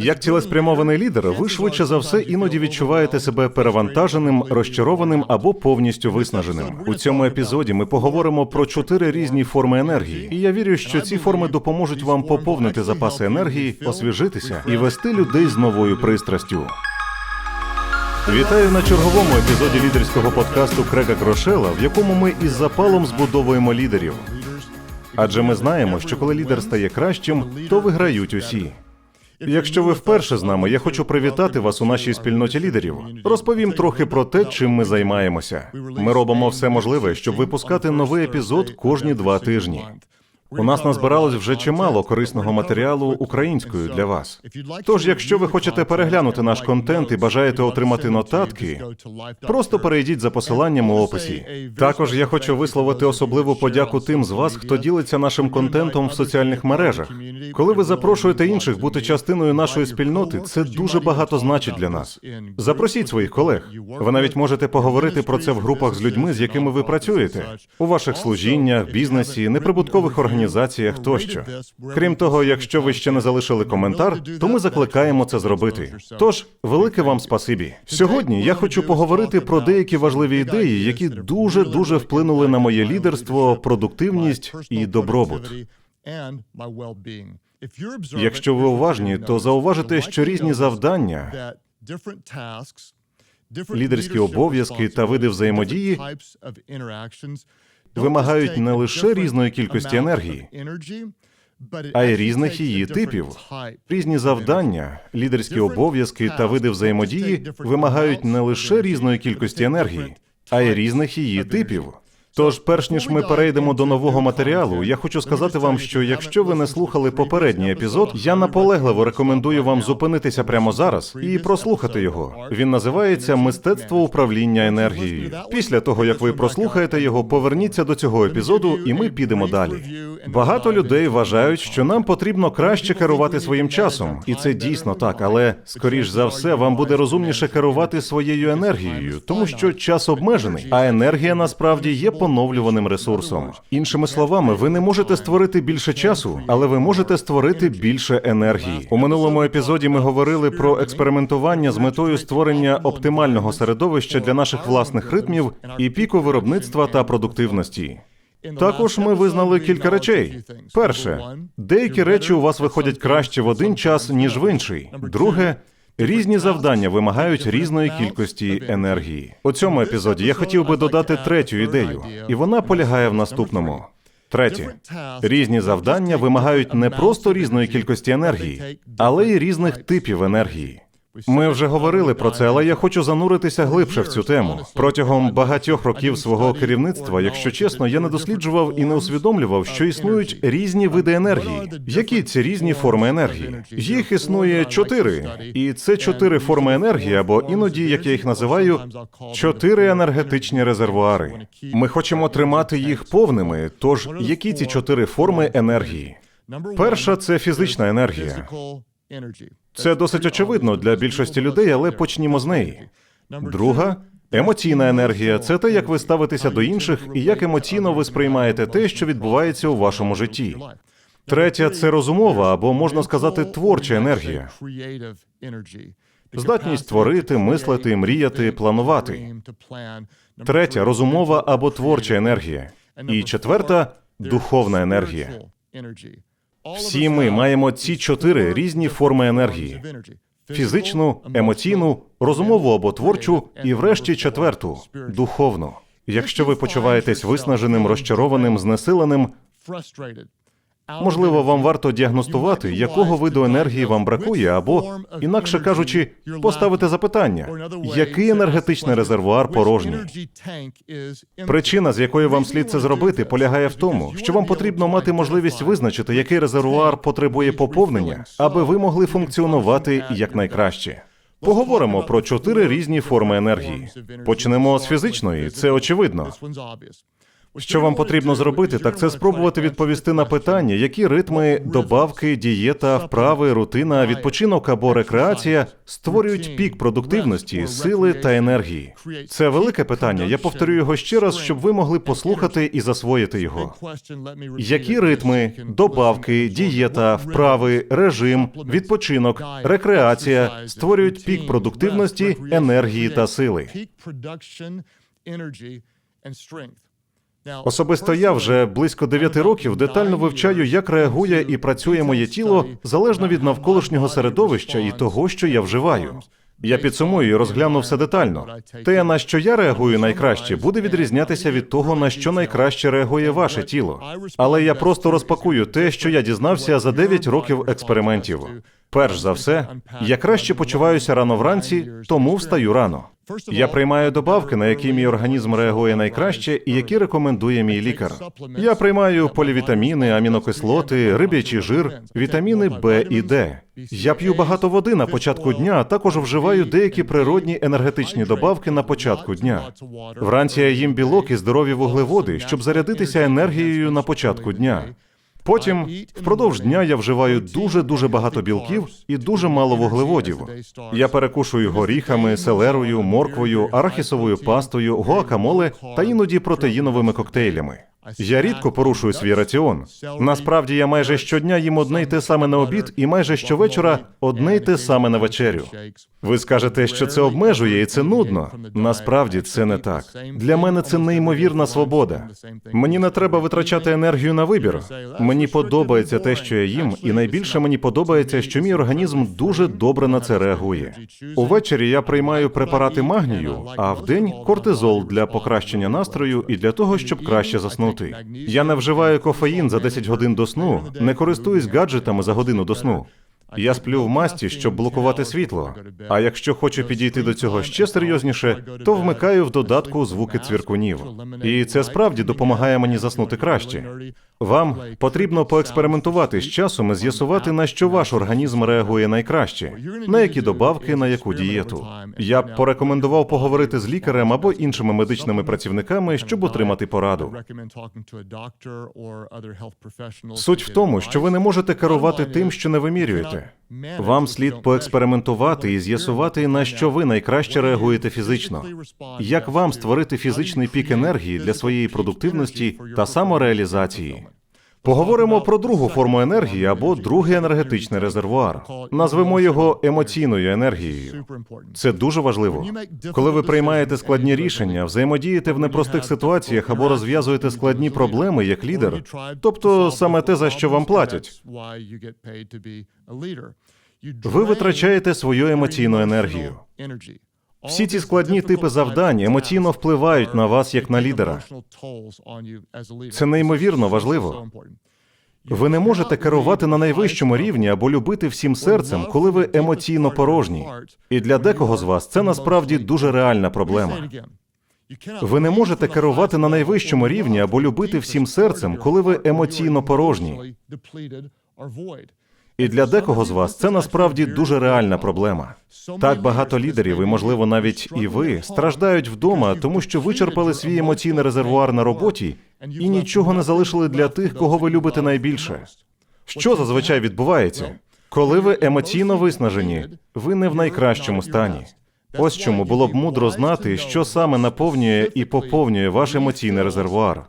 Як цілеспрямований лідер, ви швидше за все іноді відчуваєте себе перевантаженим, розчарованим або повністю виснаженим. У цьому епізоді ми поговоримо про чотири різні форми енергії, і я вірю, що ці форми допоможуть вам поповнити запаси енергії, освіжитися і вести людей з новою пристрастю. Вітаю на черговому епізоді лідерського подкасту Крега Крошела, в якому ми із запалом збудовуємо лідерів. Адже ми знаємо, що коли лідер стає кращим, то виграють усі. Якщо ви вперше з нами, я хочу привітати вас у нашій спільноті лідерів. Розповім трохи про те, чим ми займаємося. Ми робимо все можливе, щоб випускати новий епізод кожні два тижні. У нас назбиралось вже чимало корисного матеріалу українською для вас. Тож, якщо ви хочете переглянути наш контент і бажаєте отримати нотатки, просто перейдіть за посиланням у описі. Також я хочу висловити особливу подяку тим з вас, хто ділиться нашим контентом в соціальних мережах. Коли ви запрошуєте інших бути частиною нашої спільноти, це дуже багато значить для нас. Запросіть своїх колег. Ви навіть можете поговорити про це в групах з людьми, з якими ви працюєте, у ваших служіннях, бізнесі, неприбуткових організаціях тощо. Крім того, якщо ви ще не залишили коментар, то ми закликаємо це зробити. Тож, велике вам спасибі. Сьогодні я хочу поговорити про деякі важливі ідеї, які дуже дуже вплинули на моє лідерство, продуктивність і добробут. Якщо ви уважні, то зауважите, що різні завдання, лідерські обов'язки та види взаємодії вимагають не лише різної кількості енергії, а й різних її типів. Різні завдання, лідерські обов'язки та види взаємодії вимагають не лише різної кількості енергії, а й різних її типів. Тож, перш ніж ми перейдемо до нового матеріалу, я хочу сказати вам, що якщо ви не слухали попередній епізод, я наполегливо рекомендую вам зупинитися прямо зараз і прослухати його. Він називається Мистецтво управління енергією. Після того як ви прослухаєте його, поверніться до цього епізоду, і ми підемо далі. Багато людей вважають, що нам потрібно краще керувати своїм часом, і це дійсно так. Але скоріш за все, вам буде розумніше керувати своєю енергією, тому що час обмежений, а енергія насправді є поновлюваним ресурсом. Іншими словами, ви не можете створити більше часу, але ви можете створити більше енергії. У минулому епізоді ми говорили про експериментування з метою створення оптимального середовища для наших власних ритмів і піку виробництва та продуктивності. Також ми визнали кілька речей. Перше, деякі речі у вас виходять краще в один час, ніж в інший. Друге, різні завдання вимагають різної кількості енергії. У цьому епізоді я хотів би додати третю ідею, і вона полягає в наступному. Третє, різні завдання вимагають не просто різної кількості енергії, але й різних типів енергії. Ми вже говорили про це, але я хочу зануритися глибше в цю тему. Протягом багатьох років свого керівництва, якщо чесно, я не досліджував і не усвідомлював, що існують різні види енергії. Які ці різні форми енергії? Їх існує чотири, і це чотири форми енергії, або іноді, як я їх називаю, чотири енергетичні резервуари. Ми хочемо тримати їх повними. Тож які ці чотири форми енергії? Перша це фізична енергія. Це досить очевидно для більшості людей, але почнімо з неї. Друга емоційна енергія це те, як ви ставитеся до інших і як емоційно ви сприймаєте те, що відбувається у вашому житті. Третя це розумова або можна сказати творча енергія. Здатність творити, мислити, мріяти, планувати. Третя розумова або творча енергія. І четверта духовна енергія. Всі ми маємо ці чотири різні форми енергії: фізичну, емоційну, розумову або творчу, і, врешті, четверту духовну. Якщо ви почуваєтесь виснаженим, розчарованим, знесиленим, можливо, вам варто діагностувати, якого виду енергії вам бракує, або, інакше кажучи, поставити запитання, який енергетичний резервуар порожній. Причина, з якої вам слід це зробити, полягає в тому, що вам потрібно мати можливість визначити, який резервуар потребує поповнення, аби ви могли функціонувати якнайкраще. Поговоримо про чотири різні форми енергії. Почнемо з фізичної, це очевидно. Що вам потрібно зробити, так це спробувати відповісти на питання, які ритми, добавки, дієта, вправи, рутина, відпочинок або рекреація створюють пік продуктивності, сили та енергії. Це велике питання. Я повторю його ще раз, щоб ви могли послухати і засвоїти його. Які ритми, добавки, дієта, вправи, режим, відпочинок, рекреація створюють пік продуктивності, енергії та сили? Особисто я вже близько 9 років детально вивчаю, як реагує і працює моє тіло залежно від навколишнього середовища і того, що я вживаю. Я підсумую і розгляну все детально. Те, на що я реагую найкраще, буде відрізнятися від того, на що найкраще реагує ваше тіло. Але я просто розпакую те, що я дізнався за 9 років експериментів. Перш за все, я краще почуваюся рано вранці, тому встаю рано. Я приймаю добавки, на які мій організм реагує найкраще, і які рекомендує мій лікар. Я приймаю полівітаміни, амінокислоти, риб'ячий жир, вітаміни Б і Д. Я п'ю багато води на початку дня, а також вживаю деякі природні енергетичні добавки на початку дня. Вранці я їм білок і здорові вуглеводи, щоб зарядитися енергією на початку дня. Потім впродовж дня я вживаю дуже дуже багато білків і дуже мало вуглеводів. Я перекушую горіхами, селерою, морквою, арахісовою пастою, гуакамоле та іноді протеїновими коктейлями. Я рідко порушую свій раціон. Насправді я майже щодня їм одне й те саме на обід, і майже щовечора одне й те саме на вечерю. Ви скажете, що це обмежує і це нудно. Насправді це не так. Для мене це неймовірна свобода. Мені не треба витрачати енергію на вибір. Мені подобається те, що я їм, і найбільше мені подобається, що мій організм дуже добре на це реагує. Увечері я приймаю препарати магнію, а вдень кортизол для покращення настрою і для того, щоб краще заснути. Я не вживаю кофеїн за 10 годин до сну, не користуюсь гаджетами за годину до сну. Я сплю в масті, щоб блокувати світло. А якщо хочу підійти до цього ще серйозніше, то вмикаю в додатку звуки цвіркунів. І це справді допомагає мені заснути краще. Вам потрібно поекспериментувати з часом і з'ясувати, на що ваш організм реагує найкраще, на які добавки, на яку дієту. Я б порекомендував поговорити з лікарем або іншими медичними працівниками, щоб отримати пораду. Суть в тому, що ви не можете керувати тим, що не вимірюєте. Вам слід поекспериментувати і з'ясувати, на що ви найкраще реагуєте фізично. Як вам створити фізичний пік енергії для своєї продуктивності та самореалізації? Поговоримо про другу форму енергії або другий енергетичний резервуар. Назвемо його емоційною енергією. Це дуже важливо. Коли ви приймаєте складні рішення, взаємодієте в непростих ситуаціях або розв'язуєте складні проблеми як лідер, тобто саме те, за що вам платять. Ви витрачаєте свою емоційну енергію. Всі ці складні типи завдань емоційно впливають на вас як на лідера. Це неймовірно важливо. Ви не можете керувати на найвищому рівні або любити всім серцем, коли ви емоційно порожні. І для декого з вас це насправді дуже реальна проблема. Ви не можете керувати на найвищому рівні або любити всім серцем, коли ви емоційно порожні. І для декого з вас це насправді дуже реальна проблема. Так багато лідерів, і можливо навіть і ви страждають вдома, тому що вичерпали свій емоційний резервуар на роботі і нічого не залишили для тих, кого ви любите найбільше. Що зазвичай відбувається? Коли ви емоційно виснажені, ви не в найкращому стані. Ось чому було б мудро знати, що саме наповнює і поповнює ваш емоційний резервуар.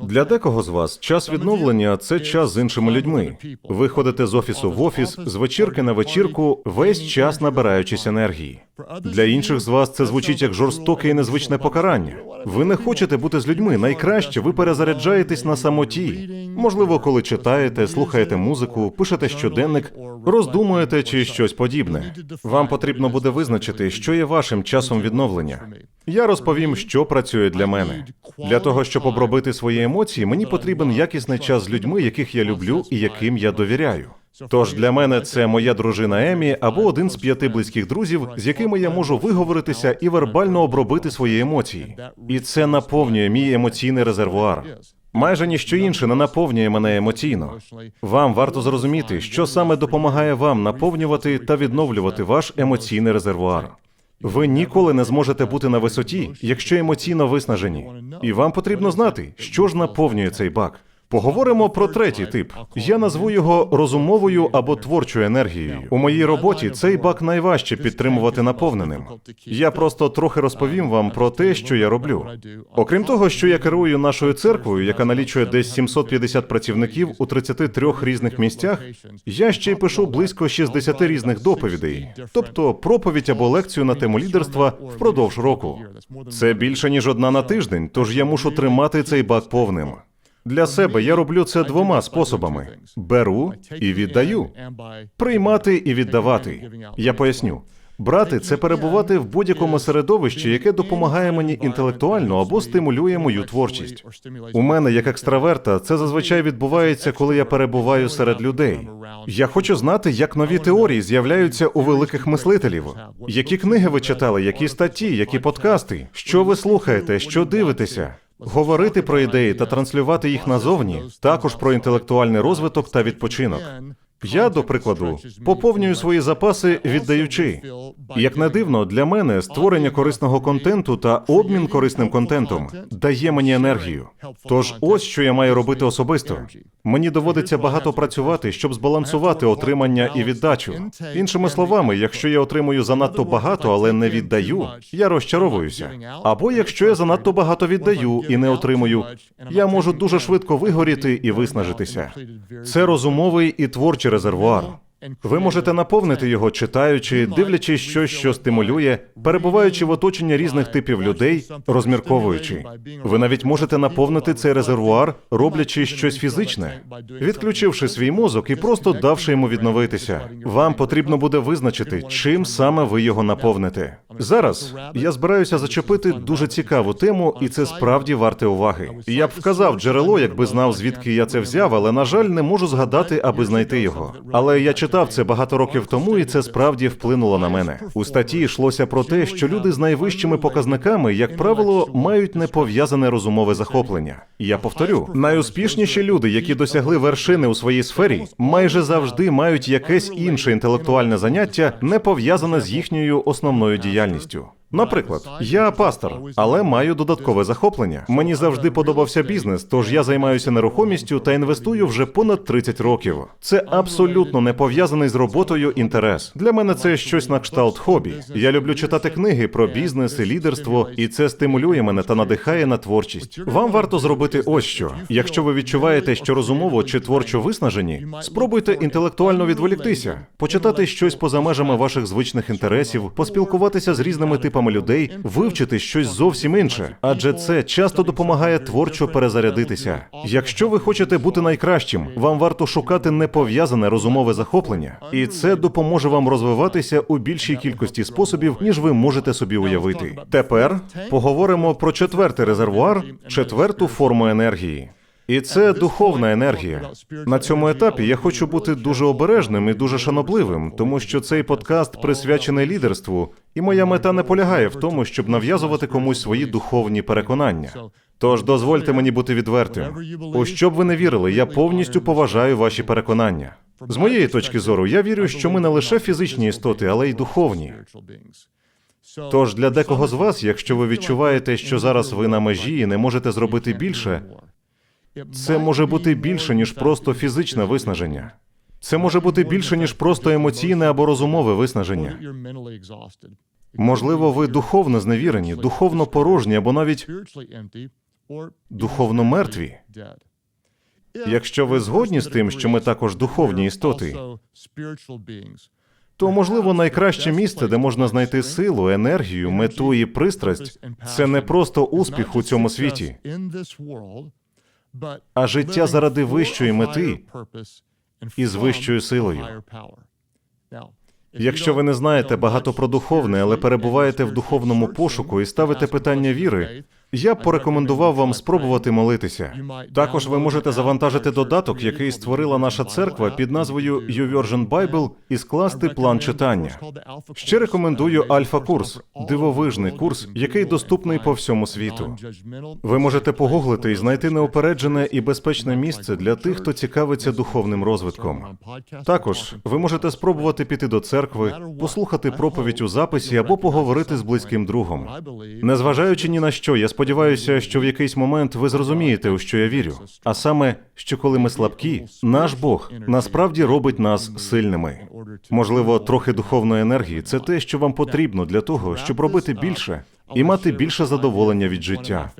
Для декого з вас час відновлення це час з іншими людьми. Ви ходите з офісу в офіс, з вечірки на вечірку, весь час набираючись енергії. Для інших з вас це звучить як жорстоке і незвичне покарання. Ви не хочете бути з людьми. Найкраще ви перезаряджаєтесь на самоті. Можливо, коли читаєте, слухаєте музику, пишете щоденник, роздумуєте чи щось подібне. Вам потрібно буде визначити, що є вашим часом відновлення. Я розповім, що працює для мене. Для того, щоб обробити свої емоції, мені потрібен якісний час з людьми, яких я люблю і яким я довіряю. Тож для мене це моя дружина Емі або один з п'яти близьких друзів, з якими я можу виговоритися і вербально обробити свої емоції. І це наповнює мій емоційний резервуар. Майже ніщо інше не наповнює мене емоційно. Вам варто зрозуміти, що саме допомагає вам наповнювати та відновлювати ваш емоційний резервуар. Ви ніколи не зможете бути на висоті, якщо емоційно виснажені. І вам потрібно знати, що ж наповнює цей бак. Поговоримо про третій тип. Я назву його розумовою або творчою енергією. У моїй роботі цей бак найважче підтримувати наповненим. Я просто трохи розповім вам про те, що я роблю. Окрім того, що я керую нашою церквою, яка налічує десь 750 працівників у 33 різних місцях, я ще й пишу близько 60 різних доповідей, тобто проповідь або лекцію на тему лідерства впродовж року. Це більше ніж одна на тиждень, тож я мушу тримати цей бак повним. Для себе я роблю це двома способами: беру і віддаю, приймати і віддавати. Я поясню. Брати це перебувати в будь-якому середовищі, яке допомагає мені інтелектуально або стимулює мою творчість. У мене, як екстраверта, це зазвичай відбувається, коли я перебуваю серед людей. Я хочу знати, як нові теорії з'являються у великих мислителів. Які книги ви читали, які статті, які подкасти, що ви слухаєте, що дивитеся. Говорити про ідеї та транслювати їх назовні, також про інтелектуальний розвиток та відпочинок. Я, до прикладу, поповнюю свої запаси, віддаючи. Як не дивно, для мене створення корисного контенту та обмін корисним контентом дає мені енергію. Тож ось що я маю робити особисто. Мені доводиться багато працювати, щоб збалансувати отримання і віддачу. Іншими словами, якщо я отримую занадто багато, але не віддаю, я розчаровуюся. Або якщо я занадто багато віддаю і не отримую, я можу дуже швидко вигоріти і виснажитися. Це розумовий і творчий резервуар. Ви можете наповнити його, читаючи, дивлячись щось, що стимулює, перебуваючи в оточенні різних типів людей, розмірковуючи. Ви навіть можете наповнити цей резервуар, роблячи щось фізичне, відключивши свій мозок і просто давши йому відновитися. Вам потрібно буде визначити, чим саме ви його наповните. Зараз я збираюся зачепити дуже цікаву тему, і це справді варте уваги. Я б вказав джерело, якби знав, звідки я це взяв, але на жаль, не можу згадати, аби знайти його. Але я читав це багато років тому, і це справді вплинуло на мене. У статті йшлося про те, що люди з найвищими показниками, як правило, мають непов'язане розумове захоплення. Я повторю, найуспішніші люди, які досягли вершини у своїй сфері, майже завжди мають якесь інше інтелектуальне заняття, не пов'язане з їхньою основною діяльністю. Наприклад, я пастор, але маю додаткове захоплення. Мені завжди подобався бізнес, тож я займаюся нерухомістю та інвестую вже понад 30 років. Це абсолютно не пов'язаний з роботою інтерес. Для мене це щось на кшталт хобі. Я люблю читати книги про бізнес і лідерство, і це стимулює мене та надихає на творчість. Вам варто зробити ось що. Якщо ви відчуваєте, що розумово чи творчо виснажені, спробуйте інтелектуально відволіктися, почитати щось поза межами ваших звичних інтересів, поспілкуватися з різними типами людей, вивчити щось зовсім інше, адже це часто допомагає творчо перезарядитися. Якщо ви хочете бути найкращим, вам варто шукати непов'язане розумове захоплення, і це допоможе вам розвиватися у більшій кількості способів, ніж ви можете собі уявити. Тепер поговоримо про четвертий резервуар, четверту форму енергії. І це духовна енергія. На цьому етапі я хочу бути дуже обережним і дуже шанобливим, тому що цей подкаст присвячений лідерству, і моя мета не полягає в тому, щоб нав'язувати комусь свої духовні переконання. Тож дозвольте мені бути відвертим. У що б ви не вірили, я повністю поважаю ваші переконання. З моєї точки зору, я вірю, що ми не лише фізичні істоти, але й духовні. Тож для декого з вас, якщо ви відчуваєте, що зараз ви на межі і не можете зробити більше, це може бути більше, ніж просто фізичне виснаження. Це може бути більше, ніж просто емоційне або розумове виснаження. Можливо, ви духовно зневірені, духовно порожні або навіть духовно мертві. Якщо ви згодні з тим, що ми також духовні істоти, то можливо найкраще місце, де можна знайти силу, енергію, мету і пристрасть, це не просто успіх у цьому світі, а життя заради вищої мети і з вищою силою. Якщо ви не знаєте багато про духовне, але перебуваєте в духовному пошуку і ставите питання віри, Я б порекомендував вам спробувати молитися. Також ви можете завантажити додаток, який створила наша церква під назвою YouVersion Bible і скласти план читання. Ще рекомендую Альфа-курс, дивовижний курс, який доступний по всьому світу. Ви можете погуглити і знайти неупереджене і безпечне місце для тих, хто цікавиться духовним розвитком. Також ви можете спробувати піти до церкви, послухати проповідь у записі або поговорити з близьким другом. Незважаючи ні на що, я сподіваюся, що в якийсь момент ви зрозумієте, у що я вірю. А саме, що коли ми слабкі, наш Бог насправді робить нас сильними. Можливо, трохи духовної енергії це те, що вам потрібно для того, щоб робити більше і мати більше задоволення від життя.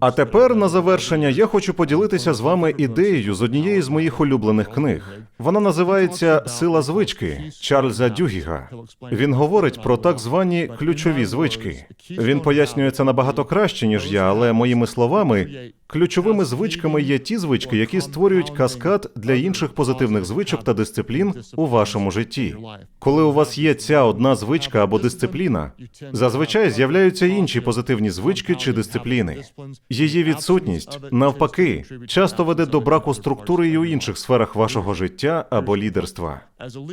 А тепер на завершення я хочу поділитися з вами ідеєю з однієї з моїх улюблених книг. Вона називається Сила звички Чарльза Дюгіга. Він говорить про так звані ключові звички. Він пояснює це набагато краще ніж я, але моїми словами, ключовими звичками є ті звички, які створюють каскад для інших позитивних звичок та дисциплін у вашому житті. Коли у вас є ця одна звичка або дисципліна, зазвичай з'являються інші позитивні звички чи дисципліни. Її відсутність, навпаки, часто веде до браку структури і у інших сферах вашого життя або лідерства.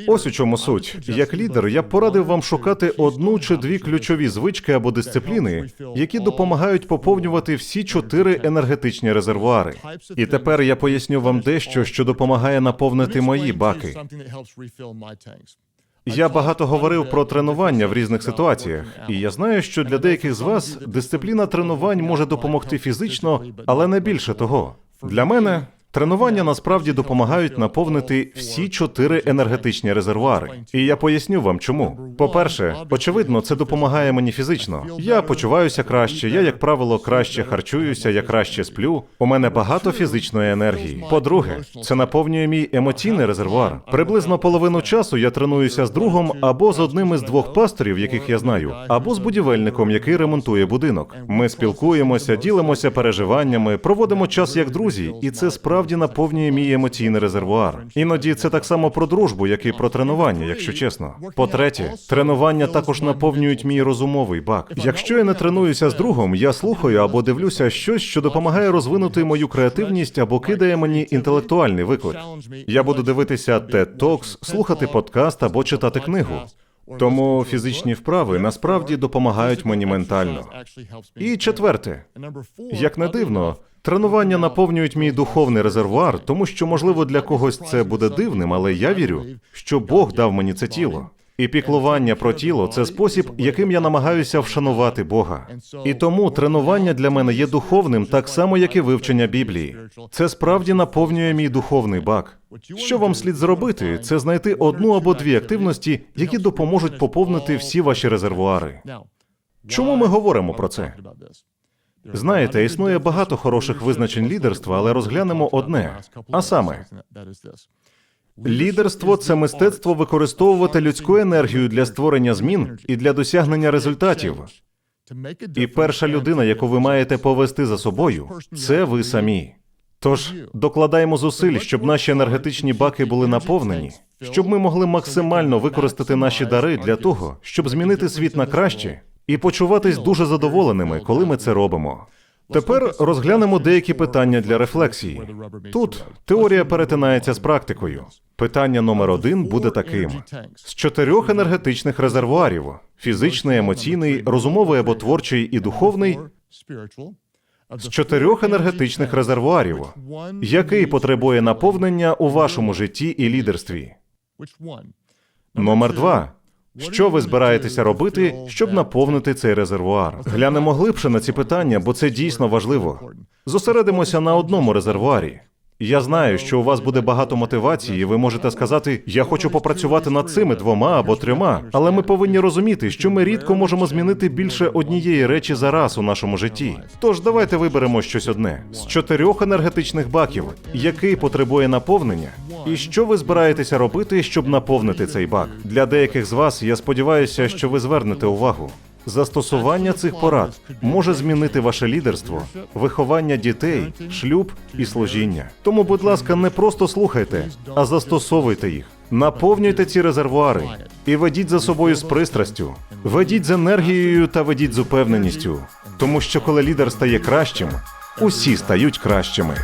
Ось у чому суть. Як лідер, я б порадив вам шукати одну чи дві ключові звички або дисципліни, які допомагають поповнювати всі чотири енергетичні резервуари. І тепер я поясню вам дещо, що допомагає наповнити мої баки. Я багато говорив про тренування в різних ситуаціях, і я знаю, що для деяких з вас дисципліна тренувань може допомогти фізично, але не більше того. Для мене тренування насправді допомагають наповнити всі чотири енергетичні резервуари. І я поясню вам чому. По-перше, очевидно, це допомагає мені фізично. Я почуваюся краще, я, як правило, краще харчуюся, я краще сплю. У мене багато фізичної енергії. По-друге, це наповнює мій емоційний резервуар. Приблизно половину часу я тренуюся з другом або з одним із двох пасторів, яких я знаю, або з будівельником, який ремонтує будинок. Ми спілкуємося, ділимося переживаннями, проводимо час як друзі, і це справді наповнює мій емоційний резервуар. Іноді це так само про дружбу, як і про тренування, якщо чесно. По-третє, тренування також наповнюють мій розумовий бак. Якщо я не тренуюся з другом, я слухаю або дивлюся щось, що допомагає розвинути мою креативність або кидає мені інтелектуальний виклик. Я буду дивитися TED Talks, слухати подкаст або читати книгу. Тому фізичні вправи насправді допомагають мені ментально. І четверте, як не дивно, тренування наповнюють мій духовний резервуар, тому що, можливо, для когось це буде дивним, але я вірю, що Бог дав мені це тіло. І піклування про тіло це спосіб, яким я намагаюся вшанувати Бога. І тому тренування для мене є духовним, так само як і вивчення Біблії. Це справді наповнює мій духовний бак. Що вам слід зробити, це знайти одну або дві активності, які допоможуть поповнити всі ваші резервуари. Чому ми говоримо про це? Знаєте, існує багато хороших визначень лідерства, але розглянемо одне. А саме, лідерство це мистецтво використовувати людську енергію для створення змін і для досягнення результатів. І перша людина, яку ви маєте повести за собою, це ви самі. Тож докладаємо зусиль, щоб наші енергетичні баки були наповнені, щоб ми могли максимально використати наші дари для того, щоб змінити світ на краще і почуватись дуже задоволеними, коли ми це робимо. Тепер розглянемо деякі питання для рефлексії. Тут теорія перетинається з практикою. Питання номер один буде таким: з чотирьох енергетичних резервуарів: фізичний, емоційний, розумовий або творчий і духовний. З чотирьох енергетичних резервуарів, який потребує наповнення у вашому житті і лідерстві. Номер два. Що ви збираєтеся робити, щоб наповнити цей резервуар? Глянемо глибше на ці питання, бо це дійсно важливо. Зосередимося на одному резервуарі. Я знаю, що у вас буде багато мотивації, і ви можете сказати, я хочу попрацювати над цими двома або трьома, але ми повинні розуміти, що ми рідко можемо змінити більше однієї речі за раз у нашому житті. Тож давайте виберемо щось одне з чотирьох енергетичних баків, який потребує наповнення, і що ви збираєтеся робити, щоб наповнити цей бак. Для деяких з вас я сподіваюся, що ви звернете увагу. Застосування цих порад може змінити ваше лідерство, виховання дітей, шлюб і служіння. Тому, будь ласка, не просто слухайте, а застосовуйте їх. Наповнюйте ці резервуари І ведіть за собою з пристрастю, ведіть з енергією та ведіть з упевненістю. Тому що коли лідер стає кращим, усі стають кращими.